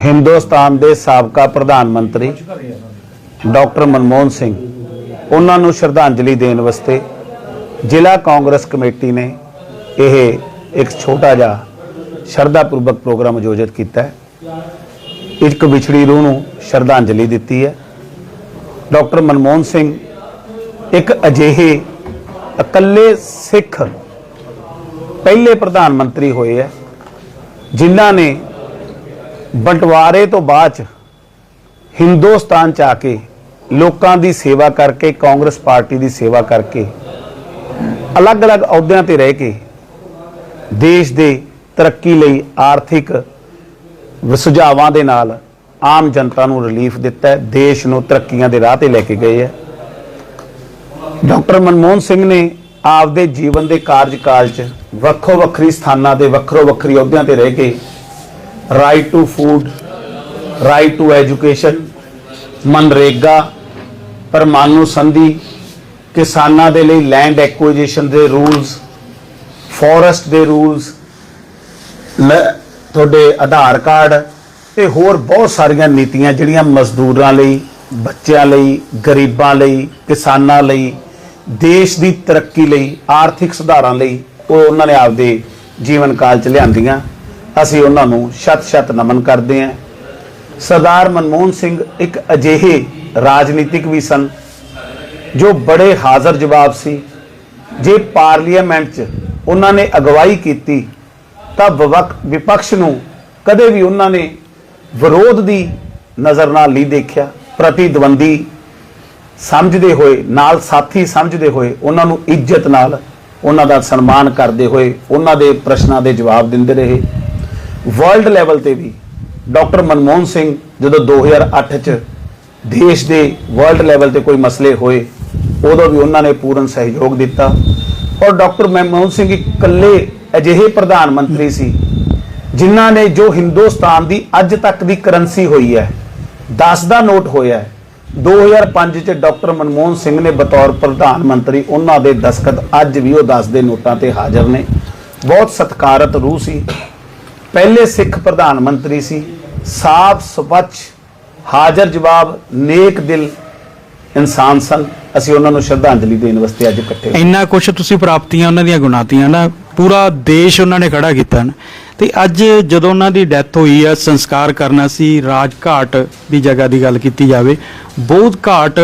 ਹਿੰਦੁਸਤਾਨ ਦੇ ਸਾਬਕਾ ਪ੍ਰਧਾਨ ਮੰਤਰੀ ਡਾਕਟਰ ਮਨਮੋਹਨ ਸਿੰਘ, ਉਹਨਾਂ ਨੂੰ ਸ਼ਰਧਾਂਜਲੀ ਦੇਣ ਵਾਸਤੇ ਜ਼ਿਲ੍ਹਾ ਕਾਂਗਰਸ ਕਮੇਟੀ ਨੇ ਇਹ ਇੱਕ ਛੋਟਾ ਜਿਹਾ ਸ਼ਰਧਾਪੂਰਵਕ ਪ੍ਰੋਗਰਾਮ ਆਯੋਜਿਤ ਕੀਤਾ ਹੈ। ਇੱਕ ਵਿਛੜੀ ਰੂਹ ਨੂੰ ਸ਼ਰਧਾਂਜਲੀ ਦਿੱਤੀ ਹੈ। ਡਾਕਟਰ ਮਨਮੋਹਨ ਸਿੰਘ ਇੱਕ ਅਜਿਹੇ ਇਕੱਲੇ ਸਿੱਖ ਪਹਿਲੇ ਪ੍ਰਧਾਨ ਮੰਤਰੀ ਹੋਏ ਹੈ, ਜਿਨ੍ਹਾਂ ਨੇ ਬਟਵਾਰੇ ਤੋਂ ਬਾਅਦ ਚ ਹਿੰਦੁਸਤਾਨ ਚ ਆ ਕੇ ਲੋਕਾਂ ਦੀ ਸੇਵਾ ਕਰਕੇ, ਕਾਂਗਰਸ ਪਾਰਟੀ ਦੀ ਸੇਵਾ ਕਰਕੇ, ਅਲੱਗ-ਅਲੱਗ ਅਹੁਦਿਆਂ ਤੇ ਰਹਿ ਕੇ ਦੇਸ਼ ਦੇ ਤਰੱਕੀ ਲਈ ਆਰਥਿਕ ਸੁਝਾਵਾਂ ਦੇ ਨਾਲ ਆਮ ਜਨਤਾ ਨੂੰ ਰਿਲੀਫ ਦਿੱਤਾ ਦੇਸ਼ ਨੂੰ ਤਰੱਕੀਆਂ ਦੇ ਰਾਹ ਤੇ ਲੈ ਕੇ ਗਏ ਹੈ। ਡਾਕਟਰ ਮਨਮੋਹਨ ਸਿੰਘ ਨੇ ਆਪਦੇ ਜੀਵਨ ਦੇ ਕਾਰਜਕਾਲ 'ਚ ਵੱਖੋ ਵੱਖਰੀ ਸਥਾਨਾਂ ਤੇ ਵੱਖਰੋ ਵੱਖਰੀ ਅਹੁਦਿਆਂ ਤੇ ਰਹਿ ਕੇ right to food right to education MNREGA ਪਰਮਾਣੂ ਸੰਧੀ ਕਿਸਾਨਾਂ ਦੇ ਲਈ ਲੈਂਡ ਐਕੁਜੀਸ਼ਨ ਦੇ ਰੂਲਸ ਫੋਰੈਸਟ ਦੇ ਰੂਲਸ ਤੁਹਾਡੇ ਆਧਾਰ ਕਾਰਡ ਤੇ ਹੋਰ ਬਹੁਤ ਸਾਰੀਆਂ ਨੀਤੀਆਂ ਜਿਹੜੀਆਂ ਮਜ਼ਦੂਰਾਂ ਲਈ ਬੱਚਿਆਂ ਲਈ ਗਰੀਬਾਂ ਲਈ ਕਿਸਾਨਾਂ ਲਈ ਦੇਸ਼ ਦੀ ਤਰੱਕੀ ਲਈ ਆਰਥਿਕ ਸੁਧਾਰਾਂ ਲਈ ਉਹ ਉਹਨਾਂ ਨੇ ਆਪਦੇ ਜੀਵਨ ਕਾਲ ਚ ਲਿਆਂਦੀਆਂ ਅਸੀਂ ਉਹਨਾਂ ਨੂੰ ਸ਼ਤ-ਸ਼ਤ ਨਮਨ ਕਰਦੇ ਹਾਂ। ਸਰਦਾਰ ਮਨਮੋਹਨ ਸਿੰਘ ਇੱਕ ਅਜਿਹੇ ਰਾਜਨੀਤਿਕ ਵੀ ਸਨ, ਜੋ ਬੜੇ ਹਾਜ਼ਰ ਜਵਾਬ ਸੀ। ਜੇ ਪਾਰਲੀਮੈਂਟ 'ਚ ਉਹਨਾਂ ਨੇ ਅਗਵਾਈ ਕੀਤੀ, ਤਾਂ ਵਿਵਕ- ਵਿਪਕਸ਼ ਨੂੰ ਕਦੇ ਵੀ ਉਹਨਾਂ ਨੇ ਵਿਰੋਧ ਦੀ ਨਜ਼ਰ ਨਾਲ ਨਹੀਂ ਦੇਖਿਆ। ਪ੍ਰਤੀਦਵੰਦੀ ਸਮਝਦੇ ਹੋਏ, ਨਾਲ ਸਾਥੀ ਸਮਝਦੇ ਹੋਏ ਉਹਨਾਂ ਨੂੰ ਇੱਜ਼ਤ ਨਾਲ ਉਹਨਾਂ ਦਾ ਸਨਮਾਨ ਕਰਦੇ ਹੋਏ ਉਹਨਾਂ ਦੇ ਪ੍ਰਸ਼ਨਾਂ ਦੇ ਜਵਾਬ ਦਿੰਦੇ ਰਹੇ। ਵਰਲਡ ਲੈਵਲ ਤੇ ਵੀ ਡਾਕਟਰ ਮਨਮੋਹਨ ਸਿੰਘ ਜਦੋਂ 2008 ਚ ਦੇਸ਼ ਦੇ ਵਰਲਡ ਲੈਵਲ ਤੇ ਕੋਈ ਮਸਲੇ ਹੋਏ, ਉਦੋਂ ਵੀ ਉਹਨਾਂ ਨੇ ਪੂਰਨ ਸਹਿਯੋਗ ਦਿੱਤਾ। ਔਰ ਡਾਕਟਰ ਮਨਮੋਹਨ ਸਿੰਘ ਇਕੱਲੇ ਅਜਿਹੇ ਪ੍ਰਧਾਨ ਮੰਤਰੀ ਸੀ, ਜਿਨ੍ਹਾਂ ਨੇ ਜੋ ਹਿੰਦੁਸਤਾਨ ਦੀ ਅੱਜ ਤੱਕ ਦੀ ਕਰੰਸੀ ਹੋਈ ਹੈ 10 ਦਾ ਨੋਟ ਹੋਇਆ ਹੈ 2005 ਚ ਡਾਕਟਰ ਮਨਮੋਹਨ ਸਿੰਘ ਨੇ ਬਤੌਰ ਪ੍ਰਧਾਨ ਮੰਤਰੀ ਉਹਨਾਂ ਦੇ ਦਸਖਤ ਅੱਜ ਵੀ ਉਹ 10 ਦੇ ਨੋਟਾਂ ਤੇ ਹਾਜ਼ਰ ਨੇ। ਬਹੁਤ ਸਤਿਕਾਰਤ ਰੂਹ ਸੀ। ਪਹਿਲੇ ਸਿੱਖ ਪ੍ਰਧਾਨ ਮੰਤਰੀ ਸੀ, ਸਾਫ਼ ਸਵੱਛ, ਹਾਜ਼ਰ ਜਵਾਬ, ਨੇਕ ਦਿਲ ਇਨਸਾਨ ਸਨ। ਅਸੀਂ ਉਹਨਾਂ ਨੂੰ ਸ਼ਰਧਾਂਜਲੀ ਦੇਣ ਵਾਸਤੇ ਅੱਜ ਇਕੱਠੇ ਇੰਨਾ ਕੁਝ ਤੁਸੀਂ ਪ੍ਰਾਪਤੀਆਂ ਉਹਨਾਂ ਦੀਆਂ ਗੁਣਾਤੀਆਂ ਨਾ, ਪੂਰਾ ਦੇਸ਼ ਉਹਨਾਂ ਨੇ ਖੜਾ ਕੀਤਾ ਨਾ। ਤੇ ਅੱਜ ਜਦੋਂ ਉਹਨਾਂ ਦੀ ਡੈਥ ਹੋਈ ਆ, ਸੰਸਕਾਰ ਕਰਨਾ ਸੀ ਰਾਜ ਘਾਟ ਦੀ ਜਗ੍ਹਾ ਦੀ ਗੱਲ ਕੀਤੀ ਜਾਵੇ, ਬੋਧ ਘਾਟ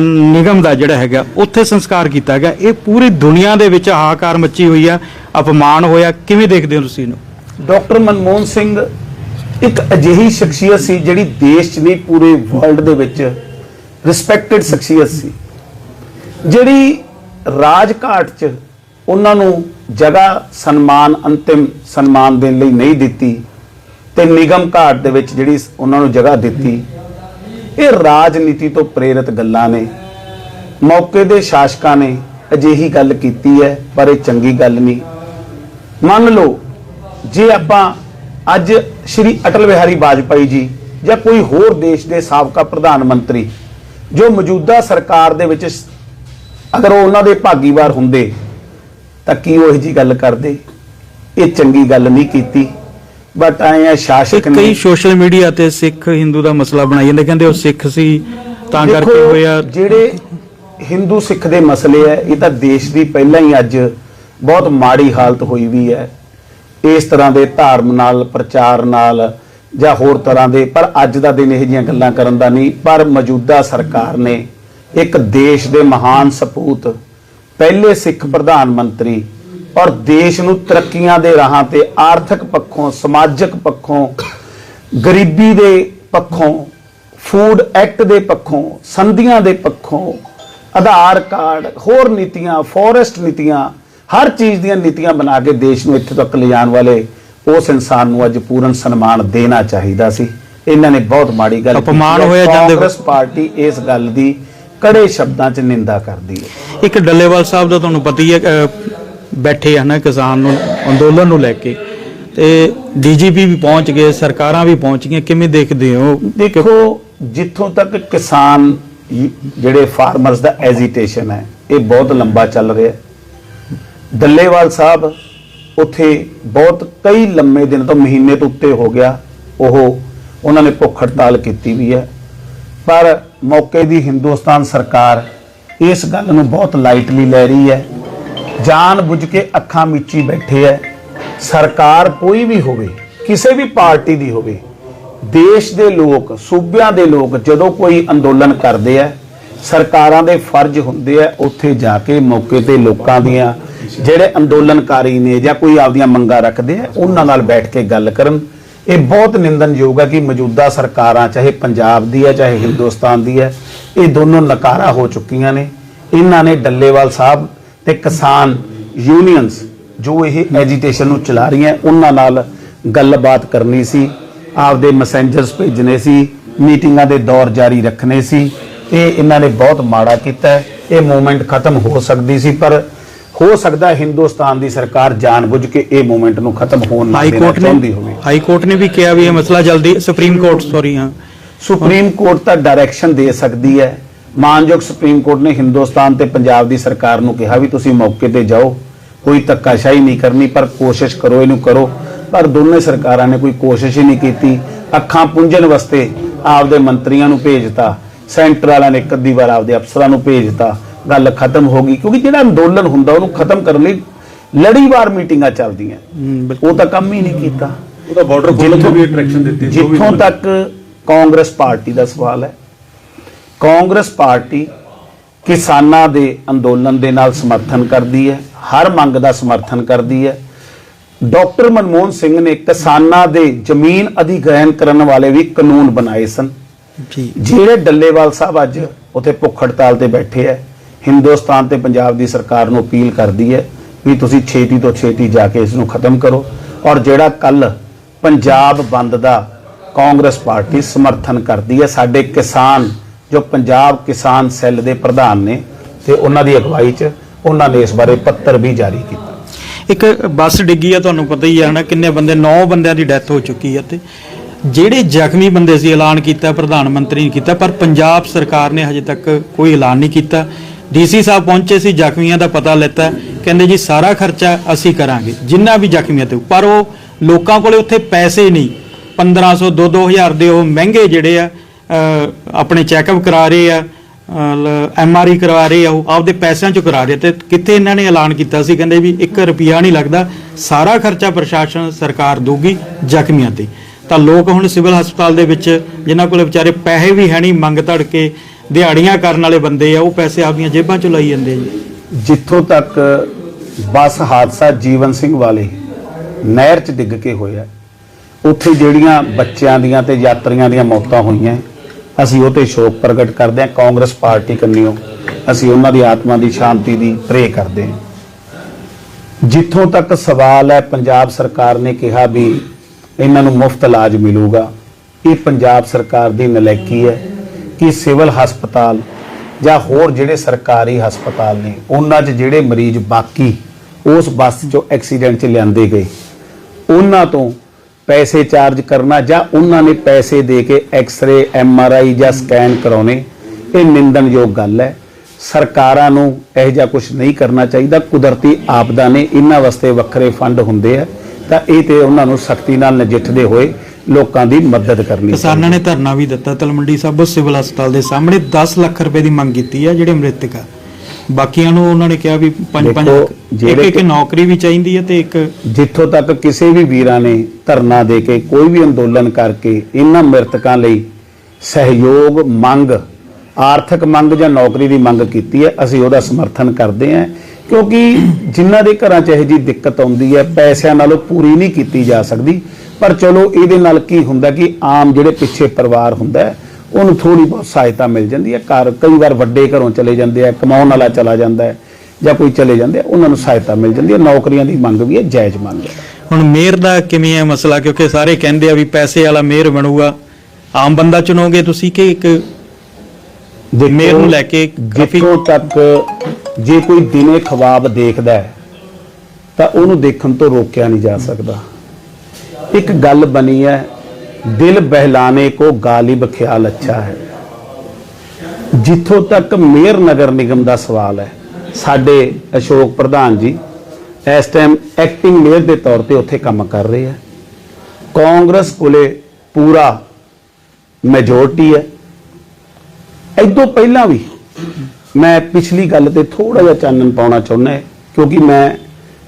ਨਿਗਮ ਦਾ ਜਿਹੜਾ ਹੈਗਾ, ਉੱਥੇ ਸੰਸਕਾਰ ਕੀਤਾ ਗਿਆ। ਇਹ ਪੂਰੀ ਦੁਨੀਆ ਦੇ ਵਿੱਚ ਹਾਹਾਕਾਰ ਮੱਚੀ ਹੋਈ ਆ, ਅਪਮਾਨ ਹੋਇਆ। ਕਿਵੇਂ ਦੇਖਦੇ ਹੋ ਤੁਸੀਂ ਇਹਨੂੰ? ਡਾਕਟਰ ਮਨਮੋਹਨ ਸਿੰਘ ਇੱਕ ਅਜਿਹੀ ਸ਼ਖਸੀਅਤ ਸੀ ਜਿਹੜੀ ਦੇਸ਼ 'ਚ ਨਹੀਂ, ਪੂਰੇ ਵਰਲਡ ਦੇ ਵਿੱਚ ਰਿਸਪੈਕਟਡ ਸ਼ਖਸੀਅਤ ਸੀ। ਜਿਹੜੀ ਰਾਜਘਾਟ 'ਚ ਉਹਨਾਂ ਨੂੰ ਜਗ੍ਹਾ, ਸਨਮਾਨ, ਅੰਤਿਮ ਸਨਮਾਨ ਦੇਣ ਲਈ ਨਹੀਂ ਦਿੱਤੀ ਤੇ ਨਿਗਮ ਘਾਟ ਦੇ ਵਿੱਚ ਜਿਹੜੀ ਉਹਨਾਂ ਨੂੰ ਜਗ੍ਹਾ ਦਿੱਤੀ, ਇਹ ਰਾਜਨੀਤੀ ਤੋਂ ਪ੍ਰੇਰਿਤ ਗੱਲਾਂ ਨੇ। ਮੌਕੇ ਦੇ ਸ਼ਾਸਕਾਂ ਨੇ ਅਜਿਹੀ ਗੱਲ ਕੀਤੀ ਹੈ, ਪਰ ਇਹ ਚੰਗੀ ਗੱਲ ਨਹੀਂ। ਮੰਨ ਲਓ ਜੇ ਆਪਾਂ ਅੱਜ ਸ਼੍ਰੀ ਅਟਲ ਬਿਹਾਰੀ ਵਾਜਪਾਈ ਜੀ ਜਾਂ ਕੋਈ ਹੋਰ ਦੇਸ਼ ਦੇ ਸਾਬਕਾ ਪ੍ਰਧਾਨ ਮੰਤਰੀ ਜੋ ਮੌਜੂਦਾ ਸਰਕਾਰ ਦੇ ਵਿੱਚ ਅਗਰ ਉਹ ਉਹਨਾਂ ਦੇ ਭਾਗੀਦਾਰ ਹੁੰਦੇ ਤਾਂ ਕੀ ਉਹ ਜੀ ਗੱਲ ਕਰਦੇ? ਇਹ ਚੰਗੀ ਗੱਲ ਨਹੀਂ ਕੀਤੀ। ਬਟ ਆਏ ਆ ਸ਼ਾਸਕ ਨੇ ਕਈ ਸੋਸ਼ਲ ਮੀਡੀਆ ਤੇ ਸਿੱਖ ਹਿੰਦੂ ਦਾ ਮਸਲਾ ਬਣਾਈ ਜਾਂਦੇ ਕਹਿੰਦੇ ਉਹ ਸਿੱਖ ਸੀ ਤਾਂ ਕਰਕੇ ਹੋਇਆ। ਜਿਹੜੇ ਹਿੰਦੂ ਸਿੱਖ ਦੇ ਮਸਲੇ ਹੈ ਇਹ ਤਾਂ ਦੇਸ਼ ਦੀ ਪਹਿਲਾਂ ਹੀ ਅੱਜ ਬਹੁਤ ਮਾੜੀ ਹਾਲਤ ਹੋਈ ਵੀ ਹੈ। ਇਸ ਤਰ੍ਹਾਂ ਦੇ ਧਾਰਮ ਨਾਲ, ਪ੍ਰਚਾਰ ਨਾਲ ਜਾਂ ਹੋਰ ਤਰ੍ਹਾਂ ਦੇ, ਪਰ ਅੱਜ ਦਾ ਦਿਨ ਇਹ ਜੀਆਂ ਗੱਲਾਂ ਕਰਨ ਦਾ ਨਹੀਂ, ਪਰ ਮੌਜੂਦਾ ਸਰਕਾਰ ਨੇ ਇੱਕ ਦੇਸ਼ ਦੇ ਮਹਾਨ ਸਪੂਤ, ਪਹਿਲੇ ਸਿੱਖ ਪ੍ਰਧਾਨ ਮੰਤਰੀ ਔਰ ਦੇਸ਼ ਨੂੰ ਤਰੱਕੀਆਂ ਦੇ ਰਾਹਾਂ ਤੇ ਆਰਥਿਕ ਪੱਖੋਂ, ਸਮਾਜਿਕ ਪੱਖੋਂ, ਗਰੀਬੀ ਦੇ ਪੱਖੋਂ, ਫੂਡ ਐਕਟ ਦੇ ਪੱਖੋਂ, ਸੰਧੀਆਂ ਦੇ ਪੱਖੋਂ, ਆਧਾਰ ਕਾਰਡ, ਹੋਰ ਨੀਤੀਆਂ, ਫੋਰੈਸਟ ਨੀਤੀਆਂ ਹਰ ਚੀਜ਼ ਦੀਆਂ ਨੀਤੀਆਂ ਬਣਾ ਕੇ ਦੇਸ਼ ਨੂੰ ਇੱਥੇ ਤੱਕ ਲਿਜਾਣ ਵਾਲੇ ਉਸ ਇਨਸਾਨ ਨੂੰ ਅੱਜ ਪੂਰਨ ਸਨਮਾਨ ਦੇਣਾ ਚਾਹੀਦਾ ਸੀ। ਇਹਨਾਂ ਨੇ ਬਹੁਤ ਮਾੜੀ ਗੱਲ ਅਪਮਾਨ। ਹੋਇਆ ਜਾਂਦੇ- ਕਾਂਗਰਸ ਪਾਰਟੀ ਇਸ ਗੱਲ ਦੀ ਕੜੇ ਸ਼ਬਦਾਂ 'ਚ ਨਿੰਦਾ ਕਰਦੀ ਹੈ। ਇੱਕ ਡੱਲੇਵਾਲ ਸਾਹਿਬ ਦਾ ਤੁਹਾਨੂੰ ਪਤਾ ਹੀ ਬੈਠੇ ਆ ਨਾ ਕਿਸਾਨ ਨੂੰ ਅੰਦੋਲਨ ਨੂੰ ਲੈ ਕੇ। ਤੇ ਡੀਜੀਪੀ ਵੀ ਪਹੁੰਚ ਗਏ ਸਰਕਾਰਾਂ ਵੀ ਪਹੁੰਚ ਗਈਆਂ ਕਿਵੇਂ ਦੇਖਦੇ ਹੋ? ਦੇਖੋ ਜਿੱਥੋਂ ਤੱਕ ਕਿਸਾਨ ਜਿਹੜੇ ਫਾਰਮਰਸ ਦਾ ਐਜੀਟੇਸ਼ਨ ਹੈ ਇਹ ਬਹੁਤ ਲੰਬਾ ਚੱਲ ਰਿਹਾ ਹੈ। ਡੱਲੇਵਾਲ ਸਾਹਿਬ ਉੱਥੇ ਬਹੁਤ ਕਈ ਲੰਮੇ ਦਿਨ ਤੋਂ ਮਹੀਨੇ ਤੋਂ ਉੱਤੇ ਹੋ ਗਿਆ। ਉਹ ਉਹਨਾਂ ਨੇ ਭੁੱਖ ਹੜਤਾਲ ਕੀਤੀ ਵੀ ਹੈ। ਪਰ ਮੌਕੇ ਦੀ ਹਿੰਦੁਸਤਾਨ ਸਰਕਾਰ ਇਸ ਗੱਲ ਨੂੰ ਬਹੁਤ ਲਾਈਟਲੀ ਲੈ ਰਹੀ ਹੈ। ਜਾਣ ਬੁੱਝ ਕੇ ਅੱਖਾਂ ਮੀਚੀ ਬੈਠੇ ਹੈ। ਸਰਕਾਰ ਕੋਈ ਵੀ ਹੋਵੇ, ਕਿਸੇ ਵੀ ਪਾਰਟੀ ਦੀ ਹੋਵੇ, ਦੇਸ਼ ਦੇ ਲੋਕ, ਸੂਬਿਆਂ ਦੇ ਲੋਕ ਜਦੋਂ ਕੋਈ ਅੰਦੋਲਨ ਕਰਦੇ ਆ ਸਰਕਾਰਾਂ ਦੇ ਫਰਜ਼ ਹੁੰਦੇ ਆ ਉੱਥੇ ਜਾ ਕੇ ਮੌਕੇ ਤੇ ਲੋਕਾਂ ਦੀਆਂ ਜਿਹੜੇ ਅੰਦੋਲਨਕਾਰੀ ਨੇ ਜਾਂ ਕੋਈ ਆਪਦੀਆਂ ਮੰਗਾਂ ਰੱਖਦੇ ਆ, ਉਹਨਾਂ ਨਾਲ ਬੈਠ ਕੇ ਗੱਲ ਕਰਨ। ਇਹ ਬਹੁਤ ਨਿੰਦਨਯੋਗ ਹੈ ਕਿ ਮੌਜੂਦਾ ਸਰਕਾਰਾਂ, ਚਾਹੇ ਪੰਜਾਬ ਦੀ ਹੈ ਚਾਹੇ ਹਿੰਦੁਸਤਾਨ ਦੀ ਹੈ ਇਹ ਦੋਨੋਂ ਨਕਾਰਾ ਹੋ ਚੁੱਕੀਆਂ ਨੇ। ਇਹਨਾਂ ਨੇ ਡੱਲੇਵਾਲ ਸਾਹਿਬ ਤੇ ਕਿਸਾਨ ਯੂਨੀਅਨਸ ਜੋ ਇਹ ਐਜੀਟੇਸ਼ਨ ਨੂੰ ਚਲਾ ਰਹੀਆਂ, ਉਹਨਾਂ ਨਾਲ ਗੱਲਬਾਤ ਕਰਨੀ ਸੀ। ਆਪਦੇ ਮੈਸੇਂਜਰਸ ਭੇਜਣੇ ਸੀ, ਮੀਟਿੰਗਾਂ ਦੇ ਦੌਰ ਜਾਰੀ ਰੱਖਣੇ ਸੀ। ਇਹ ਇਹਨਾਂ ਨੇ ਬਹੁਤ ਮਾੜਾ ਕੀਤਾ। ਇਹ ਮੂਵਮੈਂਟ ਖਤਮ ਹੋ ਸਕਦੀ ਸੀ ਪਰ ਹੋ ਸਕਦਾ ਹਿੰਦੁਸਤਾਨ ਦੀ ਸਰਕਾਰ ਜਾਣਬੁੱਝ ਕੇ ਇਹ ਮੂਵਮੈਂਟ ਨੂੰ ਖਤਮ ਹੋਣ ਨਾ ਹਾਈ ਦੇਣਾ ਚਾਹੁੰਦੀ ਹੋਵੇ। ਹਾਈ ਕੋਰਟ ਨੇ ਵੀ ਕਿਹਾ ਵੀ ਇਹ ਮਸਲਾ ਜਲਦੀ ਸੁਪਰੀਮ ਕੋਰਟ ਸੌਰੀ ਹਾਂ। ਸੁਪਰੀਮ ਕੋਰਟ ਤਾਂ ਡਾਇਰੈਕਸ਼ਨ ਦੇ ਸਕਦੀ ਹੈ। ਮਾਨਯੋਗ ਸੁਪਰੀਮ ਕੋਰਟ ਨੇ ਹਿੰਦੁਸਤਾਨ ਤੇ ਪੰਜਾਬ ਦੀ ਸਰਕਾਰ ਨੂੰ ਕਿਹਾ ਵੀ ਤੁਸੀਂ ਮੌਕੇ ਤੇ ਜਾਓ ਕੋਈ ਧੱਕਾਸ਼ਾਹੀ ਨਹੀਂ ਕਰਨੀ ਪਰ ਕੋਸ਼ਿਸ਼ ਕਰੋ ਇਹਨੂੰ ਕਰੋ। ਪਰ ਦੋਨੇ ਸਰਕਾਰਾਂ ਨੇ ਕੋਈ ਕੋਸ਼ਿਸ਼ ਹੀ ਨਹੀਂ ਕੀਤੀ। ਅੱਖਾਂ ਪੁੰਝਣ ਵਾਸਤੇ ਆਪਦੇ ਮੰਤਰੀਆਂ ਨੂੰ ਭੇਜਤਾ। ਸੈਂਟਰ ਵਾਲਿਆਂ ਨੇ ਇੱਕ ਅੱਧੀ ਵਾਰ ਆਪਦੇ ਅਫਸਰਾਂ ਨੂੰ ਭੇਜਤਾ ਗੱਲ ਖਤਮ ਹੋ ਗਈ। ਕਿਉਂਕਿ ਜਿਹੜਾ ਅੰਦੋਲਨ ਹੁੰਦਾ ਉਹਨੂੰ ਖਤਮ ਕਰਨ ਲਈ ਲੜੀਵਾਰ ਮੀਟਿੰਗਾਂ ਚੱਲਦੀਆਂ। ਉਹ ਤਾਂ ਕੰਮ ਹੀ ਨਹੀਂ ਕੀਤਾ। ਉਹਦਾ ਬਾਰਡਰ ਖੋਲ੍ਹਣ ਤੋਂ ਵੀ ਅਟਰੈਕਸ਼ਨ ਦਿੱਤੀ ਜਿੱਥੋਂ ਤੱਕ ਕਾਂਗਰਸ ਪਾਰਟੀ ਦਾ ਸਵਾਲ ਹੈ। ਕਾਂਗਰਸ ਪਾਰਟੀ ਕਿਸਾਨਾਂ ਦੇ ਅੰਦੋਲਨ ਦੇ ਨਾਲ ਸਮਰਥਨ ਕਰਦੀ ਹੈ ਹਰ ਮੰਗ ਦਾ ਸਮਰਥਨ ਕਰਦੀ ਹੈ। ਡਾਕਟਰ ਮਨਮੋਹਨ ਸਿੰਘ ਨੇ ਕਿਸਾਨਾਂ ਦੇ ਜ਼ਮੀਨ ਅਧਿਗ੍ਰਹਿਣ ਕਰਨ ਵਾਲੇ ਵੀ ਕਾਨੂੰਨ ਬਣਾਏ ਸਨ। ਜੀ। ਜਿਹੜੇ ਡੱਲੇਵਾਲ ਸਾਹਿਬ ਅੱਜ ਉੱਥੇ ਭੁੱਖ ਹੜਤਾਲ ਤੇ ਬੈਠੇ ਹੈ ਹਿੰਦੁਸਤਾਨ ਤੇ ਪੰਜਾਬ ਦੀ ਸਰਕਾਰ ਨੂੰ ਅਪੀਲ ਕਰਦੀ ਹੈ ਵੀ ਤੁਸੀਂ ਛੇਤੀ ਤੋਂ ਛੇਤੀ ਜਾ ਕੇ ਇਸ ਨੂੰ ਖਤਮ ਕਰੋ ਔਰ ਜਿਹੜਾ ਕੱਲ ਪੰਜਾਬ ਬੰਦ ਦਾ ਕਾਂਗਰਸ ਪਾਰਟੀ ਸਮਰਥਨ ਕਰਦੀ ਹੈ ਸਾਡੇ ਕਿਸਾਨ ਜੋ ਪੰਜਾਬ ਕਿਸਾਨ ਸੈੱਲ ਦੇ ਪ੍ਰਧਾਨ ਨੇ ਤੇ ਉਹਨਾਂ ਦੀ ਅਗਵਾਈ 'ਚ ਉਹਨਾਂ ਨੇ ਇਸ ਬਾਰੇ ਪੱਤਰ ਵੀ ਜਾਰੀ ਕੀਤਾ। ਇੱਕ ਬੱਸ ਡਿੱਗੀ ਆ ਤੁਹਾਨੂੰ ਪਤਾ ਹੀ ਆ ਨਾ ਕਿੰਨੇ ਬੰਦੇ 9 ਬੰਦਿਆਂ ਦੀ ਡੈਥ ਹੋ ਚੁੱਕੀ ਹੈ ਤੇ ਜਿਹੜੇ ਜ਼ਖਮੀ ਬੰਦੇ ਸੀ, ਐਲਾਨ ਕੀਤਾ, ਪ੍ਰਧਾਨ ਮੰਤਰੀ ਨੇ ਕੀਤਾ, ਪਰ ਪੰਜਾਬ ਸਰਕਾਰ ਨੇ ਹਜੇ ਤੱਕ ਕੋਈ ਐਲਾਨ ਨਹੀਂ ਕੀਤਾ। ਡੀਸੀ ਸਾਹਿਬ ਪਹੁੰਚੇ ਸੀ, ਜ਼ਖਮੀਆਂ ਦਾ ਪਤਾ ਲੈਤਾ। ਕਹਿੰਦੇ ਜੀ, ਸਾਰਾ ਖਰਚਾ ਅਸੀਂ ਕਰਾਂਗੇ, ਜਿੰਨਾ ਵੀ ਜ਼ਖਮੀਆਂ ਤੇ। ਪਰ ਉਹ ਲੋਕਾਂ ਕੋਲੇ ਉੱਥੇ ਪੈਸੇ ਨਹੀਂ। 1500 2 2000 ਦੇ ਉਹ ਮਹਿੰਗੇ ਜਿਹੜੇ ਆ ਆਪਣੇ ਚੈੱਕਅਪ ਕਰਾ ਰਹੇ ਆ ਐਮ ਆਰ ਆਈ ਕਰਵਾ ਰਹੇ ਆ, ਉਹ ਆਪਦੇ ਪੈਸਿਆਂ ਚੋਂ ਕਰਾ ਰਹੇ ਤੇ ਕਿੱਥੇ ਇਹਨਾਂ ਨੇ ਐਲਾਨ ਕੀਤਾ ਸੀ? ਕਹਿੰਦੇ ਵੀ 1 ਰੁਪਿਆ ਨਹੀਂ ਲੱਗਦਾ। ਸਾਰਾ ਖਰਚਾ ਪ੍ਰਸ਼ਾਸਨ, ਸਰਕਾਰ ਦਊਗੀ ਜ਼ਖਮੀਆਂ ਤੇ। ਤਾਂ ਲੋਕ ਹੁਣ ਸਿਵਲ ਹਸਪਤਾਲ ਦੇ ਵਿੱਚ, ਜਿਨ੍ਹਾਂ ਕੋਲੇ ਵਿਚਾਰੇ ਪੈਸੇ ਵੀ ਹੈ ਨਹੀਂ ਮੰਗ ਧੜ ਕੇ ਦਿਹਾੜੀਆਂ ਕਰਨ ਵਾਲੇ ਬੰਦੇ ਆ, ਉਹ ਪੈਸੇ ਆਪਦੀਆਂ ਜੇਬਾਂ ਚੋਂ ਲਾਈ ਜਾਂਦੇ ਜੀ। ਜਿੱਥੋਂ ਤੱਕ ਬੱਸ ਹਾਦਸਾ ਜੀਵਨ ਸਿੰਘ ਵਾਲੇ ਨਹਿਰ 'ਚ ਡਿੱਗ ਕੇ ਹੋਇਆ, ਉੱਥੇ ਜਿਹੜੀਆਂ ਬੱਚਿਆਂ ਦੀਆਂ ਤੇ ਯਾਤਰੀਆਂ ਦੀਆਂ ਮੌਤਾਂ ਹੋਈਆਂ, ਅਸੀਂ ਉਹ ਤੇ ਸ਼ੋਕ ਪ੍ਰਗਟ ਕਰਦੇ ਹਾਂ, ਕਾਂਗਰਸ ਪਾਰਟੀ ਕੰਨਿਓ, ਅਸੀਂ ਉਹਨਾਂ ਦੀ ਆਤਮਾ ਦੀ ਸ਼ਾਂਤੀ ਦੀ ਪ੍ਰੇ ਕਰਦੇ ਹਾਂ। ਜਿੱਥੋਂ ਤੱਕ ਸਵਾਲ ਹੈ, ਪੰਜਾਬ ਸਰਕਾਰ ਨੇ ਕਿਹਾ ਵੀ ਇਹਨਾਂ ਨੂੰ ਮੁਫਤ ਇਲਾਜ ਮਿਲੂਗਾ। ਇਹ ਪੰਜਾਬ ਸਰਕਾਰ ਦੀ ਨਲੈਕੀ ਹੈ ਕਿ ਸਿਵਲ ਹਸਪਤਾਲ ਜਾਂ ਹੋਰ ਜਿਹੜੇ ਸਰਕਾਰੀ ਹਸਪਤਾਲ ਨੇ, ਉਹਨਾਂ 'ਚ ਜਿਹੜੇ ਮਰੀਜ਼ ਬਾਕੀ ਉਸ ਬੱਸ 'ਚੋਂ ਐਕਸੀਡੈਂਟ 'ਚ ਲਿਆਂਦੇ ਗਏ, ਉਹਨਾਂ ਤੋਂ ਪੈਸੇ ਚਾਰਜ ਕਰਨਾ ਜਾਂ ਉਹਨਾਂ ਨੇ ਪੈਸੇ ਦੇ ਕੇ ਐਕਸ-ਰੇ, ਐਮ-ਆਰ-ਆਈ ਜਾਂ ਸਕੈਨ ਕਰਾਉਣੇ, ਇਹ ਨਿੰਦਣਯੋਗ ਗੱਲ ਹੈ। ਸਰਕਾਰਾਂ ਨੂੰ ਇਹ ਜਿਹਾ ਕੁਝ ਨਹੀਂ ਕਰਨਾ ਚਾਹੀਦਾ। ਕੁਦਰਤੀ ਆਪਦਾ ਨੇ ਇਹਨਾਂ ਵਾਸਤੇ ਵੱਖਰੇ ਫੰਡ ਹੁੰਦੇ ਆ। ਤਾਂ ਇਹ ਤੇ ਉਹਨਾਂ ਨੂੰ ਸਖਤੀ ਨਾਲ ਨਜਿੱਠਦੇ ਹੋਏ ਲੋਕਾਂ ਦੀ ਮਦਦ ਕਰਨੀ ਕਿਸਾਨਾਂ ਨੇ ਧਰਨਾ ਵੀ ਦਿੱਤਾ। ਤਲਮੰਡੀ ਸਾਹਿਬ ਸਿਵਲ ਹਸਪਤਾਲ ਦੇ ਸਾਹਮਣੇ 10 ਲੱਖ ਰੁਪਏ ਦੀ ਮੰਗ ਕੀਤੀ ਹੈ ਜਿਹੜੇ ਮ੍ਰਿਤਕ ਆ। ਬਾਕੀਆਂ ਨੂੰ ਉਹਨਾਂ ਨੇ ਕਿਹਾ ਵੀ 5-5 ਦੇਖੋ, ਲੱਖ। ਇੱਕ ਇੱਕ ਨੌਕਰੀ ਵੀ ਚਾਹੀਦੀ ਹੈ ਤੇ ਇੱਕ ਜਿੱਥੋਂ ਤੱਕ ਕਿਸੇ ਵੀ ਵੀਰਾਂ ਨੇ ਧਰਨਾ ਦੇ ਕੇ ਕੋਈ ਵੀ ਅੰਦੋਲਨ ਕਰਕੇ ਇਹਨਾਂ ਮ੍ਰਿਤਕਾਂ ਲਈ ਸਹਿਯੋਗ ਮੰਗ ਆਰਥਿਕ ਮੰਗ ਜਾਂ ਨੌਕਰੀ ਦੀ ਮੰਗ ਕੀਤੀ ਹੈ ਅਸੀਂ ਉਹਦਾ ਸਮਰਥਨ ਕਰਦੇ ਹਾਂ। ਕਿਉਂਕਿ ਜਿਨ੍ਹਾਂ ਦੇ ਘਰਾਂ 'ਚ ਇਹੋ ਜਿਹੀ ਦਿੱਕਤ ਆਉਂਦੀ ਹੈ ਪੈਸਿਆਂ ਨਾਲੋਂ ਪੂਰੀ ਨਹੀਂ ਕੀਤੀ ਜਾ ਸਕਦੀ। ਪਰ ਚਲੋ ਇਹਦੇ ਨਾਲ ਕੀ ਹੁੰਦਾ ਕਿ ਆਮ ਜਿਹੜੇ ਪਿੱਛੇ ਪਰਿਵਾਰ ਹੁੰਦਾ ਉਹਨੂੰ ਥੋੜੀ ਬਹੁਤ ਸਹਾਇਤਾ ਮਿਲ ਜਾਂਦੀ ਹੈ। ਘਰ ਕਈ ਵਾਰ ਵੱਡੇ ਘਰੋਂ ਚਲੇ ਜਾਂਦੇ ਆ ਕਮਾਉਣ ਵਾਲਾ ਚਲਾ ਜਾਂਦਾ ਹੈ ਜਾਂ ਕੋਈ ਚਲੇ ਜਾਂਦੇ ਆ ਉਹਨਾਂ ਨੂੰ ਸਹਾਇਤਾ ਮਿਲ ਜਾਂਦੀ ਹੈ। ਨੌਕਰੀਆਂ ਦੀ ਮੰਗ ਵੀ ਹੈ ਜਾਇਜ਼ ਮੰਗ ਹੈ। ਹੁਣ ਮੇਅਰ ਦਾ ਕਿਵੇਂ ਹੈ ਮਸਲਾ? ਕਿਉਂਕਿ ਸਾਰੇ ਕਹਿੰਦੇ ਆ ਵੀ ਪੈਸੇ ਵਾਲਾ ਮੇਅਰ ਬਣੂਗਾ। ਆਮ ਬੰਦਾ ਚੁਣੋਗੇ ਤੁਸੀਂ ਕਿ ਇੱਕ ਮੇਅਰ ਨੂੰ ਲੈ ਕੇ ਜਿੱਥੋਂ ਤੱਕ ਜੇ ਕੋਈ ਦਿਨੇ ਖਵਾਬ ਦੇਖਦਾ ਹੈ, ਤਾਂ ਉਹਨੂੰ ਦੇਖਣ ਤੋਂ ਰੋਕਿਆ ਨਹੀਂ ਜਾ ਸਕਦਾ। ਇੱਕ ਗੱਲ ਬਣੀ ਹੈ, ਦਿਲ ਬਹਿਲਾਣੇ ਕੋ ਗਾਲਿਬ ਖਿਆਲ ਅੱਛਾ ਹੈ। ਜਿੱਥੋਂ ਤੱਕ ਮੇਅਰ ਨਗਰ ਨਿਗਮ ਦਾ ਸਵਾਲ ਹੈ, ਸਾਡੇ ਅਸ਼ੋਕ ਪ੍ਰਧਾਨ ਜੀ ਇਸ ਟਾਈਮ ਐਕਟਿੰਗ ਮੇਅਰ ਦੇ ਤੌਰ ਤੇ ਉੱਥੇ ਕੰਮ ਕਰ ਰਹੇ ਆ ਕਾਂਗਰਸ ਕੋਲੇ ਪੂਰਾ ਮੈਜੋਰਟੀ ਹੈ। ਇਦੋਂ ਪਹਿਲਾਂ ਵੀ ਮੈਂ ਪਿਛਲੀ ਗੱਲ ਤੇ ਥੋੜਾ ਜਿਹਾ ਚਾਨਣ ਪਾਉਣਾ ਚਾਹੁੰਦਾ ਕਿਉਂਕਿ ਮੈਂ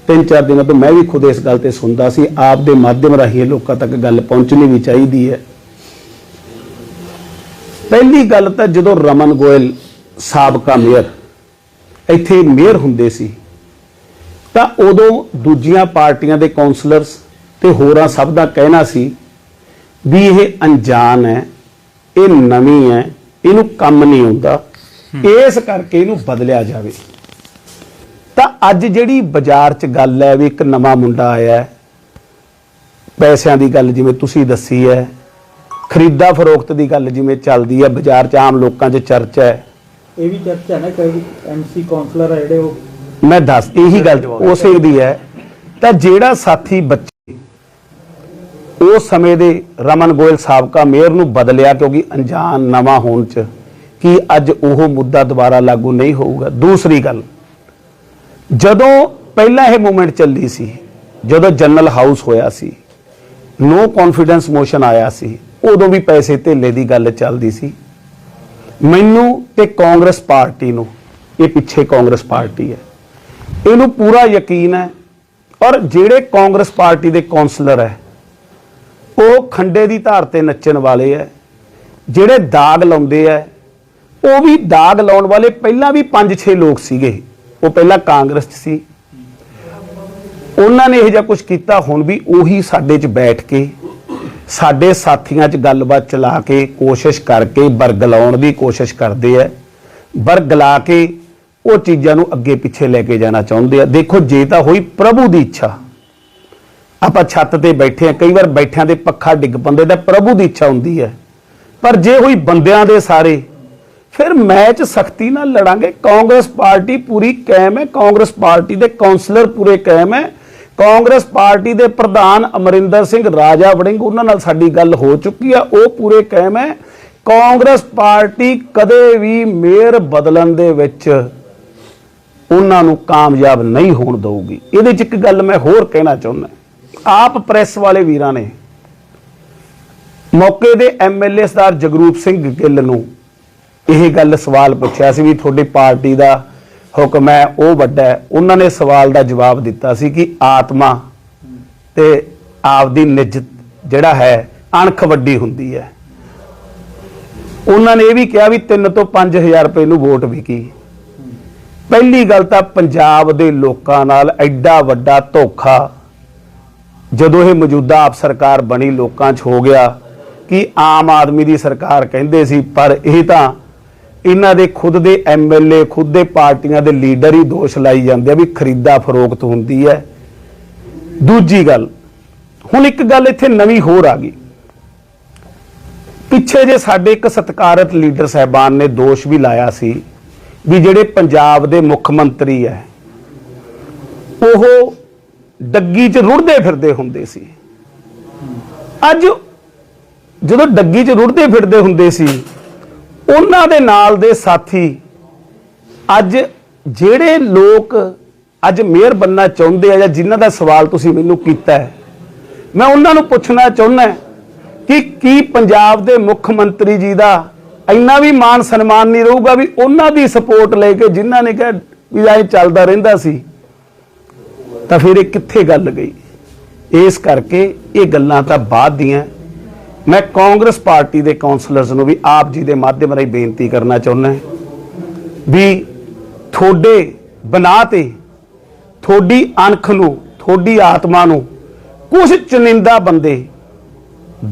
ਤਿੰਨ ਚਾਰ ਦਿਨਾਂ ਤੋਂ ਮੈਂ ਵੀ ਖੁਦ ਇਸ ਗੱਲ ਤੇ ਸੁਣਦਾ ਸੀ, ਆਪ ਦੇ ਮਾਧਿਅਮ ਰਾਹੀਂ ਇਹ ਲੋਕਾਂ ਤੱਕ ਗੱਲ ਪਹੁੰਚਣੀ ਵੀ ਚਾਹੀਦੀ ਹੈ। ਪਹਿਲੀ ਗੱਲ ਤਾਂ ਜਦੋਂ ਰਮਨ ਗੋਇਲ ਸਾਬਕਾ ਮੇਅਰ ਇੱਥੇ ਮੇਅਰ ਹੁੰਦੇ ਸੀ, ਤਾਂ ਉਦੋਂ ਦੂਜੀਆਂ ਪਾਰਟੀਆਂ ਦੇ ਕਾਉਂਸਲਰਸ ਤੇ ਹੋਰਾਂ ਸਭ ਦਾ ਕਹਿਣਾ ਸੀ ਵੀ ਇਹ ਅਣਜਾਣ ਹੈ, ਇਹ ਨਵੀਂ ਹੈ, ਇਹਨੂੰ ਕੰਮ ਨਹੀਂ ਆਉਂਦਾ। ਇਸ ਕਰਕੇ ਇਹਨੂੰ ਬਦਲਿਆ ਜਾਵੇ। ਤਾਂ ਅੱਜ ਜਿਹੜੀ ਬਾਜ਼ਾਰ 'ਚ ਗੱਲ ਹੈ ਵੀ ਇੱਕ ਨਵਾਂ ਮੁੰਡਾ ਆਇਆ ਹੈ ਪੈਸਿਆਂ ਦੀ ਗੱਲ ਜਿਵੇਂ ਤੁਸੀਂ ਦੱਸੀ ਹੈ ਖਰੀਦਾ ਫਰੋਖਤ ਦੀ ਗੱਲ ਜਿਵੇਂ ਚੱਲਦੀ ਹੈ ਬਾਜ਼ਾਰ 'ਚ ਆਮ ਲੋਕਾਂ 'ਚ ਚਰਚਾ ਹੈ। ਇਹ ਵੀ ਚਰਚਾ ਨਾ ਕਈ ਐਮਸੀ ਕਾਉਂਸਲਰ ਆ ਜਿਹੜੇ ਉਹ ਮੈਂ ਦੱਸ ਇਹੀ ਗੱਲ ਉਸੇ ਦੀ ਹੈ। ਤਾਂ ਜਿਹੜਾ ਸਾਥੀ ਬੱਚੇ ਉਸ ਸਮੇਂ ਦੇ ਰਮਨ ਗੋਇਲ ਸਾਬਕਾ ਮੇਅਰ ਨੂੰ ਬਦਲਿਆ ਕਿਉਂਕਿ ਅਣਜਾਣ ਨਵਾਂ ਹੋਣ ਚ ਕਿ ਅੱਜ ਉਹ ਮੁੱਦਾ ਦੁਬਾਰਾ ਲਾਗੂ ਨਹੀਂ ਹੋਊਗਾ। ਦੂਸਰੀ ਗੱਲ, ਜਦੋਂ ਪਹਿਲਾਂ ਇਹ ਮੂਵਮੈਂਟ ਚੱਲੀ ਸੀ, ਜਦੋਂ ਜਨਰਲ ਹਾਊਸ ਹੋਇਆ ਸੀ, ਨੋ ਕੌਨਫੀਡੈਂਸ ਮੋਸ਼ਨ ਆਇਆ ਸੀ, ਉਦੋਂ ਵੀ ਪੈਸੇ ਧੇਲੇ ਦੀ ਗੱਲ ਚੱਲਦੀ ਸੀ। ਮੈਨੂੰ ਤੇ ਕਾਂਗਰਸ ਪਾਰਟੀ ਨੂੰ, ਇਹ ਪਿੱਛੇ ਕਾਂਗਰਸ ਪਾਰਟੀ ਹੈ, ਇਹਨੂੰ ਪੂਰਾ ਯਕੀਨ ਹੈ ਔਰ ਜਿਹੜੇ ਕਾਂਗਰਸ ਪਾਰਟੀ ਦੇ ਕਾਉਂਸਲਰ ਹੈ, ਉਹ ਖੰਡੇ ਦੀ ਧਾਰ ਤੇ ਨੱਚਣ ਵਾਲੇ ਹੈ, ਜਿਹੜੇ ਦਾਗ ਲਾਉਂਦੇ ਹੈ ਉਹ ਵੀ ਦਾਗ ਲਾਉਣ ਵਾਲੇ ਪਹਿਲਾਂ ਵੀ 5-6 ਲੋਕ ਸੀਗੇ। ਉਹ ਪਹਿਲਾਂ ਕਾਂਗਰਸ 'ਚ ਸੀ। ਉਹਨਾਂ ਨੇ ਇਹ ਜਿਹਾ ਕੁਝ ਕੀਤਾ, ਹੁਣ ਵੀ ਉਹੀ ਸਾਡੇ 'ਚ ਬੈਠ ਕੇ, ਸਾਡੇ ਸਾਥੀਆਂ 'ਚ ਗੱਲਬਾਤ ਚਲਾ ਕੇ ਕੋਸ਼ਿਸ਼ ਕਰਕੇ ਬਰਗਲਾਉਣ ਦੀ ਕੋਸ਼ਿਸ਼ ਕਰਦੇ ਆ। ਬਰਗਲਾ ਕੇ ਉਹ ਚੀਜ਼ਾਂ ਨੂੰ ਅੱਗੇ ਪਿੱਛੇ ਲੈ ਕੇ ਜਾਣਾ ਚਾਹੁੰਦੇ ਆ। ਦੇਖੋ, ਜੇ ਤਾਂ ਹੋਈ ਪ੍ਰਭੂ ਦੀ ਇੱਛਾ। ਆਪਾਂ ਛੱਤ ਤੇ ਬੈਠੇ ਆ, ਕਈ ਵਾਰ ਬੈਠਿਆਂ ਦੇ ਪੱਖਾ ਡਿੱਗ ਪੰਦੇ ਤਾਂ ਪ੍ਰਭੂ ਦੀ ਇੱਛਾ ਹੁੰਦੀ ਹੈ। ਪਰ ਜੇ ਹੋਈ ਬੰਦਿਆਂ ਦੇ ਸਾਰੇ ਫਿਰ ਮੈਚ ਸਖਤੀ ਨਾਲ ਲੜਾਂਗੇ। ਕਾਂਗਰਸ ਪਾਰਟੀ ਪੂਰੀ ਕਾਇਮ ਹੈ। ਕਾਂਗਰਸ ਪਾਰਟੀ ਦੇ ਕਾਉਂਸਲਰ ਪੂਰੇ ਕਾਇਮ ਹੈ। ਕਾਂਗਰਸ ਪਾਰਟੀ ਦੇ ਪ੍ਰਧਾਨ ਅਮਰਿੰਦਰ ਸਿੰਘ ਰਾਜਾ ਵੜਿੰਗ, ਉਹਨਾਂ ਨਾਲ ਸਾਡੀ ਗੱਲ ਹੋ ਚੁੱਕੀ ਆ। ਉਹ ਪੂਰੇ ਕਾਇਮ ਹੈ। ਕਾਂਗਰਸ ਪਾਰਟੀ ਕਦੇ ਵੀ ਮੇਅਰ ਬਦਲਣ ਦੇ ਵਿੱਚ ਉਹਨਾਂ ਨੂੰ ਕਾਮਯਾਬ ਨਹੀਂ ਹੋਣ ਦੇਊਗੀ। ਇਹਦੇ 'ਚ ਇੱਕ ਗੱਲ ਮੈਂ ਹੋਰ ਕਹਿਣਾ ਚਾਹੁੰਦਾ। ਆਪ ਪ੍ਰੈਸ ਵਾਲੇ ਵੀਰਾਂ ਨੇ ਮੌਕੇ ਦੇ ਐਮਐਲਏ ਸਰਦਾਰ ਜਗਰੂਪ ਸਿੰਘ ਗਿੱਲ ਨੂੰ ਇਹ ਗੱਲ ਸਵਾਲ ਪੁੱਛਿਆ ਸੀ ਵੀ ਤੁਹਾਡੀ ਪਾਰਟੀ ਦਾ ਹੁਕਮ ਹੈ, ਉਹ ਵੱਡਾ ਹੈ। ਉਹਨਾਂ ਨੇ ਸਵਾਲ ਦਾ ਜਵਾਬ ਦਿੱਤਾ ਸੀ ਕਿ ਆਤਮਾ ਤੇ ਆਪਦੀ ਨਿਜ ਜਿਹੜਾ ਹੈ, ਅਣਖ ਵੱਡੀ ਹੁੰਦੀ ਹੈ। ਉਹਨਾਂ ਨੇ ਇਹ ਵੀ ਕਿਹਾ ਵੀ 3 ਤੋਂ 5000 ਰੁਪਏ ਨੂੰ ਵੋਟ ਵਿਕੀ। ਪਹਿਲੀ ਗੱਲ ਤਾਂ ਪੰਜਾਬ ਦੇ ਲੋਕਾਂ ਨਾਲ ਐਡਾ ਵੱਡਾ ਧੋਖਾ, ਜਦੋਂ ਇਹ ਮੌਜੂਦਾ ਆਪ ਸਰਕਾਰ ਬਣੀ, ਲੋਕਾਂ 'ਚ ਹੋ ਗਿਆ ਕਿ ਆਮ ਆਦਮੀ ਦੀ ਸਰਕਾਰ ਕਹਿੰਦੇ ਸੀ, ਪਰ ਇਹ ਤਾਂ ਇਹਨਾਂ ਦੇ ਖੁਦ ਦੇ ਐਮਐਲਏ ਖੁਦ ਦੇ ਪਾਰਟੀਆਂ ਦੇ ਲੀਡਰ ਹੀ ਦੋਸ਼ ਲਾਈ ਜਾਂਦੇ ਆ ਵੀ ਖਰੀਦਾ ਫਰੋਖਤ ਹੁੰਦੀ ਹੈ। ਦੂਜੀ ਗੱਲ, ਹੁਣ ਇੱਕ ਗੱਲ ਇੱਥੇ ਨਵੀਂ ਹੋਰ ਆ ਗਈ। ਪਿੱਛੇ ਜੇ ਸਾਡੇ ਇੱਕ ਸਤਿਕਾਰਤ ਲੀਡਰ ਸਹਿਬਾਨ ਨੇ ਦੋਸ਼ ਵੀ ਲਾਇਆ ਸੀ ਵੀ ਜਿਹੜੇ ਪੰਜਾਬ ਦੇ ਮੁੱਖ ਮੰਤਰੀ ਹੈ, ਉਹ ਡੱਗੀ 'ਚ ਰੁੜਦੇ ਫਿਰਦੇ ਹੁੰਦੇ ਸੀ। ਅੱਜ ਜਦੋਂ ਡੱਗੀ 'ਚ ਰੁੜਦੇ ਫਿਰਦੇ ਹੁੰਦੇ ਸੀ ਉਹਨਾਂ ਦੇ ਨਾਲ ਦੇ ਸਾਥੀ ਅੱਜ ਜਿਹੜੇ ਲੋਕ ਅੱਜ ਮੇਅਰ ਬੰਨਾ ਚਾਹੁੰਦੇ ਆ ਜਾਂ ਜਿਨ੍ਹਾਂ ਦਾ ਸਵਾਲ ਤੁਸੀਂ ਮੈਨੂੰ ਕੀਤਾ ਹੈ, ਮੈਂ ਉਹਨਾਂ ਨੂੰ ਪੁੱਛਣਾ ਚਾਹੁੰਦਾ ਕਿ ਕੀ ਪੰਜਾਬ ਦੇ ਮੁੱਖ ਮੰਤਰੀ ਜੀ ਦਾ ਇੰਨਾ ਵੀ ਮਾਨ ਸਨਮਾਨ ਨਹੀਂ ਰਹੂਗਾ ਵੀ ਉਹਨਾਂ ਦੀ ਸਪੋਰਟ ਲੈ ਕੇ ਜਿਨ੍ਹਾਂ ਨੇ ਕਿਹਾ ਵੀ ਐ ਚੱਲਦਾ ਰਹਿੰਦਾ ਸੀ, ਤਾਂ ਫਿਰ ਇਹ ਕਿੱਥੇ ਗੱਲ ਗਈ? ਇਸ ਕਰਕੇ ਇਹ ਗੱਲਾਂ ਤਾਂ ਬਾਅਦ ਦੀਆਂ ਮੈਂ ਕਾਂਗਰਸ ਪਾਰਟੀ ਦੇ ਕਾਉਂਸਲਰਸ ਨੂੰ ਵੀ ਆਪ ਜੀ ਦੇ ਮਾਧਿਅਮ ਰਾਹੀਂ ਬੇਨਤੀ ਕਰਨਾ ਚਾਹੁੰਦਾ ਵੀ ਤੁਹਾਡੇ ਬਣਾ ਤੇ ਤੁਹਾਡੀ ਅਣਖ ਨੂੰ, ਤੁਹਾਡੀ ਆਤਮਾ ਨੂੰ ਕੁਝ ਚੁਨਿੰਦਾ ਬੰਦੇ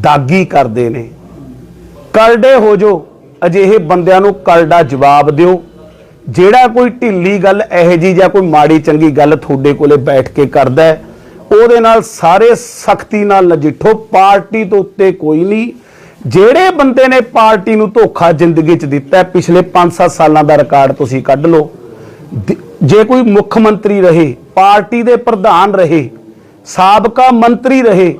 ਦਾਗੀ ਕਰਦੇ ਨੇ। ਕਰਡੇ ਹੋ ਜੋ ਅਜਿਹੇ ਬੰਦਿਆਂ ਨੂੰ ਕਰਡਾ ਜਵਾਬ ਦਿਓ। ਜਿਹੜਾ ਕੋਈ ਢਿੱਲੀ ਗੱਲ, ਇਹੋ ਜੀ ਜਾਂ ਕੋਈ ਮਾੜੀ ਚੰਗੀ ਗੱਲ ਤੁਹਾਡੇ ਕੋਲੇ ਬੈਠ ਕੇ ਕਰਦਾ ਹੈ ਉਹਦੇ ਨਾਲ ਸਾਰੇ ਸਖਤੀ ਨਾਲ ਨਜਿੱਠੋ, ਪਾਰਟੀ ਤੋਂ ਉੱਤੇ ਕੋਈ ਨਹੀਂ। ਜਿਹੜੇ ਬੰਦੇ ਨੇ ਪਾਰਟੀ ਨੂੰ ਧੋਖਾ ਜ਼ਿੰਦਗੀ 'ਚ ਦਿੱਤਾ ਪਿਛਲੇ 5-7 ਸਾਲਾਂ ਦਾ ਰਿਕਾਰਡ ਤੁਸੀਂ ਕੱਢ ਲਓ। ਜੇ ਕੋਈ ਮੁੱਖ ਮੰਤਰੀ ਰਹੇ, ਪਾਰਟੀ ਦੇ ਪ੍ਰਧਾਨ ਰਹੇ, ਸਾਬਕਾ ਮੰਤਰੀ ਰਹੇ,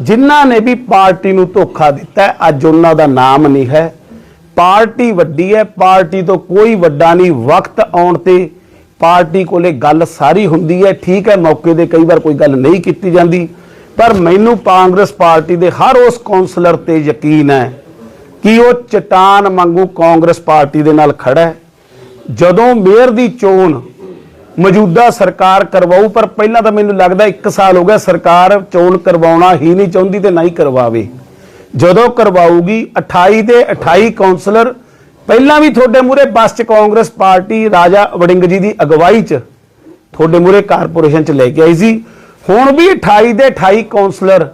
ਜਿਨ੍ਹਾਂ ਨੇ ਵੀ ਪਾਰਟੀ ਨੂੰ ਧੋਖਾ ਦਿੱਤਾ ਅੱਜ ਉਹਨਾਂ ਦਾ ਨਾਮ ਨਹੀਂ ਹੈ। ਪਾਰਟੀ ਵੱਡੀ ਹੈ, ਪਾਰਟੀ ਤੋਂ ਕੋਈ ਵੱਡਾ ਨਹੀਂ, ਵਕਤ ਆਉਣ ਤੇ ਪਾਰਟੀ ਕੋਲੇ ਗੱਲ ਸਾਰੀ ਹੁੰਦੀ ਹੈ, ਠੀਕ ਹੈ, ਮੌਕੇ ਦੇ ਕਈ ਵਾਰ ਕੋਈ ਗੱਲ ਨਹੀਂ ਕੀਤੀ ਜਾਂਦੀ, ਪਰ ਮੈਨੂੰ ਕਾਂਗਰਸ ਪਾਰਟੀ ਦੇ ਹਰ ਉਸ ਕਾਉਂਸਲਰ ਤੇ ਯਕੀਨ ਹੈ ਕਿ ਉਹ ਚਟਾਨ ਵਾਂਗੂ ਕਾਂਗਰਸ ਪਾਰਟੀ ਦੇ ਨਾਲ ਖੜਾ ਹੈ। ਜਦੋਂ ਮੇਅਰ ਦੀ ਚੋਣ ਮੌਜੂਦਾ ਸਰਕਾਰ ਕਰਵਾਊ, ਪਰ ਪਹਿਲਾਂ ਤਾਂ ਮੈਨੂੰ ਲੱਗਦਾ 1 ਸਾਲ ਹੋ ਗਿਆ ਸਰਕਾਰ ਚੋਣ ਕਰਵਾਉਣਾ ਹੀ ਨਹੀਂ ਚਾਹੁੰਦੀ ਤੇ ਨਹੀਂ ਕਰਵਾਵੇ। ਜਦੋਂ ਕਰਵਾਊਗੀ 28 ਦੇ 28 ਕਾਉਂਸਲਰ ਪਹਿਲਾਂ ਵੀ ਤੁਹਾਡੇ ਮੂਰੇ ਬੱਸ ਚ ਕਾਂਗਰਸ ਪਾਰਟੀ ਰਾਜਾ ਵੜਿੰਗ ਜੀ ਦੀ ਅਗਵਾਈ ਚ ਤੁਹਾਡੇ ਮੂਰੇ ਕਾਰਪੋਰੇਸ਼ਨ ਚ ਲੈ ਕੇ ਆਈ ਸੀ। ਹੁਣ ਵੀ 28 ਦੇ 28 ਕਾਉਂਸਲਰ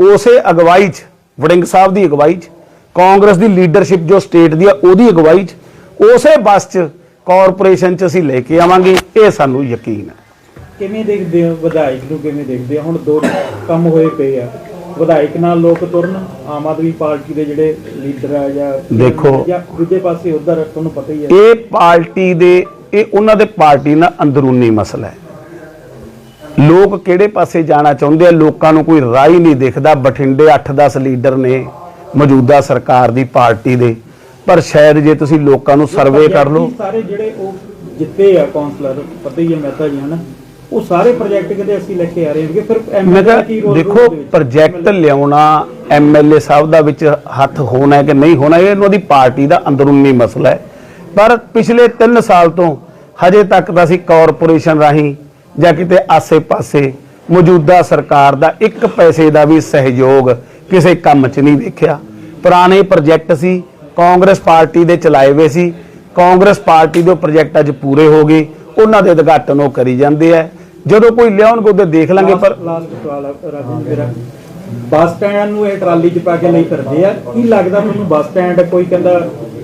ਉਸੇ ਅਗਵਾਈ ਚ, ਵੜਿੰਗ ਸਾਹਿਬ ਦੀ ਅਗਵਾਈ ਚ, ਕਾਂਗਰਸ ਦੀ ਲੀਡਰਸ਼ਿਪ ਜੋ ਸਟੇਟ ਦੀ ਆ, ਉਹਦੀ ਅਗਵਾਈ ਚ, ਉਸੇ ਬੱਸ ਚ ਕਾਰਪੋਰੇਸ਼ਨ ਚ ਅਸੀਂ ਲੈ ਕੇ ਆਵਾਂਗੇ, ਇਹ ਸਾਨੂੰ ਯਕੀਨ ਹੈ। ਕਿਵੇਂ ਦੇਖਦੇ ਹੋ? ਵਿਧਾਇਕ ਨੂੰ ਕਿਵੇਂ ਦੇਖਦੇ ਹੋ? ਹੁਣ ਦੋ ਕੰਮ ਹੋਏ ਪਏ ਆ। ਵਿਧਾਇਕ ਨਾਲ ਲੋਕ ਤੁਰਨ ਆਮ ਆਦਮੀ ਪਾਰਟੀ ਦੇ ਜਿਹੜੇ ਲੀਡਰ ਆ ਜਾਂ ਦੇਖੋ। ਜਾਂ ਦੂਜੇ ਪਾਸੇ ਉਧਰ ਤੁਹਾਨੂੰ ਪਤਾ ਹੀ ਹੈ। ਇਹ ਪਾਰਟੀ ਦੇ ਇਹ ਉਹਨਾਂ ਦੇ ਪਾਰਟੀ ਨਾਲ ਅੰਦਰੂਨੀ ਮਸਲਾ ਹੈ। ਲੋਕ ਕਿਹੜੇ ਪਾਸੇ ਜਾਣਾ ਚਾਹੁੰਦੇ ਆ ਲੋਕਾਂ ਨੂੰ ਕੋਈ ਰਾਹ ਹੀ ਨਹੀਂ ਦਿਖਦਾ। ਬਠਿੰਡੇ 8-10 ਲੀਡਰ ਨੇ ਮੌਜੂਦਾ ਸਰਕਾਰ ਦੀ ਪਾਰਟੀ ਦੇ। ਪਰ ਸ਼ਾਇਦ ਜੇ ਤੁਸੀਂ ਲੋਕਾਂ ਨੂੰ ਸਰਵੇ ਕਰ ਲਓ। ਸਾਰੇ ਜਿਹੜੇ ਉਹ ਜਿੱਤੇ ਆ ਕਾਉਂਸਲਰ ਪਤਾ ਹੀ ਹੈ ਮਹਿਤਾ ਜੀ ਹਨਾ? ਉਹ ਸਾਰੇ ਪ੍ਰੋਜੈਕਟ ਕਿਤੇ ਅਸੀਂ ਲੈ ਕੇ ਆ ਰਹੇ ਹਾਂ ਫਿਰ ਮੈਂ ਕਿਹਾ ਕੀ ਰੋਲ ਦੇਖੋ ਪ੍ਰੋਜੈਕਟ ਲਿਆਉਣਾ ਐਮਐਲਏ ਸਾਹਿਬ ਦਾ ਵਿੱਚ ਹੱਥ ਹੋਣਾ ਹੈ ਕਿ ਨਹੀਂ ਹੋਣਾ ਇਹ ਉਹਨਾਂ ਦੀ ਪਾਰਟੀ ਦਾ ਅੰਦਰੂਨੀ ਮਸਲਾ ਹੈ। ਪਰ ਪਿਛਲੇ 3 ਸਾਲ ਤੋਂ ਹਜੇ ਤੱਕ ਤਾਂ ਅਸੀਂ ਕਾਰਪੋਰੇਸ਼ਨ ਰਾਹੀਂ ਜਾਂ ਕਿਤੇ ਆਸੇ-ਪਾਸੇ ਮੌਜੂਦਾ ਸਰਕਾਰ ਦਾ ਇੱਕ ਪੈਸੇ ਦਾ ਵੀ ਸਹਿਯੋਗ ਕਿਸੇ ਕੰਮ 'ਚ ਨਹੀਂ ਵੇਖਿਆ। ਪੁਰਾਣੇ ਪ੍ਰੋਜੈਕਟ ਸੀ ਕਾਂਗਰਸ ਪਾਰਟੀ ਦੇ ਚਲਾਏ ਹੋਏ ਸੀ ਕਾਂਗਰਸ ਪਾਰਟੀ ਦੇ ਉਹ ਪ੍ਰੋਜੈਕਟ ਅੱਜ ਪੂਰੇ ਹੋ ਗਏ ਉਹਨਾਂ ਦੇ ਉਦਘਾਟਨ ਉਹ ਕਰੀ ਜਾਂਦੇ ਆ। ਜਦੋਂ ਕੋਈ ਲਿਆਉਣਗੇ ਉਹਦੇ ਦੇਖ ਲਾਂਗੇ ਪਰ ਲਾਸਟ ਸਵਾਲ ਆ ਰਾਜਨ ਮੇਰਾ ਬੱਸ ਸਟੈਂਡ ਨੂੰ ਇਹ ਟਰਾਲੀ 'ਚ ਪਾ ਕੇ ਲਈ ਫਿਰਦੇ ਆ। ਕੀ ਲੱਗਦਾ ਤੁਹਾਨੂੰ ਬੱਸ ਸਟੈਂਡ ਕੋਈ ਕਹਿੰਦਾ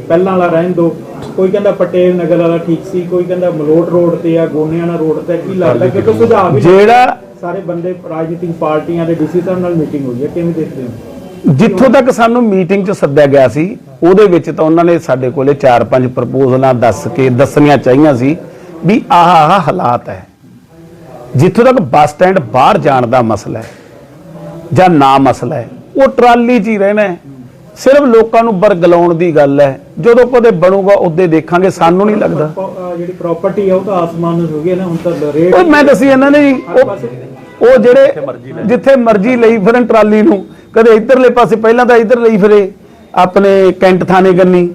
ਪਹਿਲਾਂ ਵਾਲਾ ਰਹਿਣ ਦੋ? ਕੋਈ ਕਹਿੰਦਾ ਪਟੇਲ ਨਗਰ ਵਾਲਾ ਠੀਕ ਸੀ ਕੋਈ ਕਹਿੰਦਾ ਮਲੋਟ ਰੋਡ ਤੇ ਆ ਗੋਨਿਆਣਾ ਰੋਡ ਤੇ। ਕੀ ਲੱਗਦਾ? ਕਿਉਂਕਿ ਸੁਝਾਅ ਵੀ ਜਿਹੜਾ ਸਾਰੇ ਬੰਦੇ ਰਾਜਨੀਤਿਕ ਪਾਰਟੀਆਂ ਦੇ ਡੀਸੀ ਸਾਹਿਬ ਨਾਲ ਮੀਟਿੰਗ ਹੋਈ ਹੈ ਕਿਵੇਂ ਦੇਖਦੇ ਹੋ? ਜਿੱਥੋਂ ਤੱਕ ਸਾਨੂੰ ਮੀਟਿੰਗ 'ਚ ਸੱਦਿਆ ਗਿਆ ਸੀ ਉਹਦੇ ਵਿੱਚ ਤਾਂ ਉਹਨਾਂ ਨੇ ਸਾਡੇ ਕੋਲੇ 4-5 ਪ੍ਰਪੋਜ਼ਲਾਂ ਦੱਸ ਕੇ ਦੱਸਣੀਆਂ ਚਾਹੀਆਂ ਸੀ ਵੀ ਆਹ ਆਹ ਹਾਲਾਤ ਹੈ। ਜਿੱਥੋਂ ਤੱਕ ਬੱਸ ਸਟੈਂਡ ਬਾਹਰ ਜਾਣ ਦਾ ਮਸਲਾ ਹੈ ਜਾਂ ਨਾ ਮਸਲਾ ਹੈ ਉਹ ਟਰਾਲੀ 'ਚ ਹੀ ਰਹਿਣਾ ਸਿਰਫ ਲੋਕਾਂ ਨੂੰ ਬਰਗਲਾਉਣ ਦੀ ਗੱਲ ਹੈ। ਜਦੋਂ ਕਦੇ ਬਣੂਗਾ ਉਹਦੇ ਦੇਖਾਂਗੇ ਸਾਨੂੰ ਨਹੀਂ ਲੱਗਦਾ। ਜਿਹੜੀ ਪ੍ਰਾਪਰਟੀ ਆ ਉਹ ਤਾਂ ਆਸਮਾਨ ਨੂੰ ਹੋ ਗਈ ਨਾ ਹੁਣ ਤਾਂ ਰੇਟ ਉਹ ਮੈਂ ਦੱਸੀ ਇਹਨਾਂ ਨੇ ਜੀ ਉਹ ਉਹ ਜਿਹੜੇ ਜਿੱਥੇ ਮਰਜ਼ੀ ਲਈ ਫਿਰਨ ਟਰਾਲੀ ਨੂੰ ਕਦੇ ਇਧਰਲੇ ਪਾਸੇ ਪਹਿਲਾਂ ਤਾਂ ਇਧਰ ਲਈ ਫਿਰੇ ਆਪਣੇ ਕੈਂਟ ਥਾਣੇ ਕੰਨੀ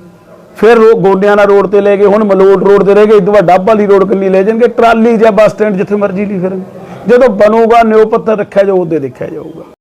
ਫਿਰ ਰੋ- ਗੋਡਿਆਣਾ ਰੋਡ ਤੇ ਲੈ ਗਏ, ਹੁਣ ਮਲੋਟ ਰੋਡ ਤੇ ਰਹਿ ਗਏ ਇਦੋਂ ਬਾਅਦ ਡੱਬ ਵਾਲੀ ਰੋਡ ਕੰਨੀ ਲੈ ਜਾਣਗੇ, ਟਰਾਲੀ ਜਾਂ ਬੱਸ ਸਟੈਂਡ ਜਿੱਥੇ ਮਰਜ਼ੀ ਲਈ ਫਿਰਨ। ਜਦੋਂ ਬਣੂਗਾ ਨਿਉ ਪੱਥਰ ਰੱਖਿਆ ਜਾਊ, ਉਹਦੇ ਦੇਖਿਆ ਜਾਊਗਾ।